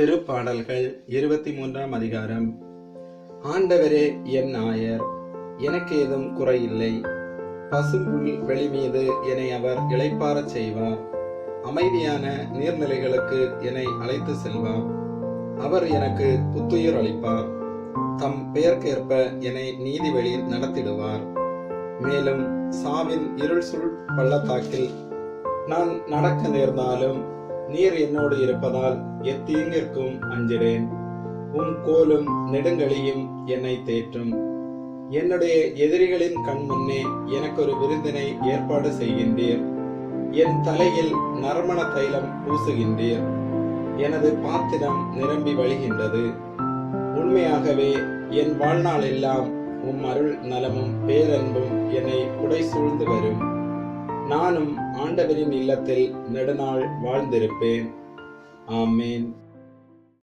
திருப்பாடல்கள் இருபத்தி மூன்றாம் அதிகாரம். ஆண்டவரே என் நாயர் எனக்கு ஏதும் குறையில்லை. பசும்புல் வெளி மீது என்னை அவர் இளைப்பாரச் செய்வார் அமைதியான நீர்நிலைகளுக்கு என்னை அழைத்து செல்வார் அவர் எனக்கு புத்துயிர் அளிப்பார். தம் பெயர்க்கேற்ப என்னை நீதிவழியில் நடத்திடுவார். மேலும் சாவின் இருள் சுள் பள்ளத்தாக்கில் நான் நடக்க நேர்ந்தாலும் நீர் என்னோடு இருப்பதால் எத்தீங்கிற்கும் அஞ்சிடேன் உம் கோலும் நெடுங்கலியும் என்னை தேற்றும். என்னுடைய எதிரிகளின் கண் முன்னே எனக்கு ஒரு விருந்தினை ஏற்பாடு செய்கின்றீர். என் தலையில் நறுமண தைலம் பூசுகின்றீர். எனது பாத்திரம் நிரம்பி வழிகின்றது. உண்மையாகவே என் வாழ்நாள் எல்லாம் உம் அருள் நலமும் பேரன்பும் என்னை உடை சூழ்ந்து வரும். நானும் ஆண்டவரின் இல்லத்தில் நெடுநாள் வாழ்ந்திருப்பேன். ஆமேன்.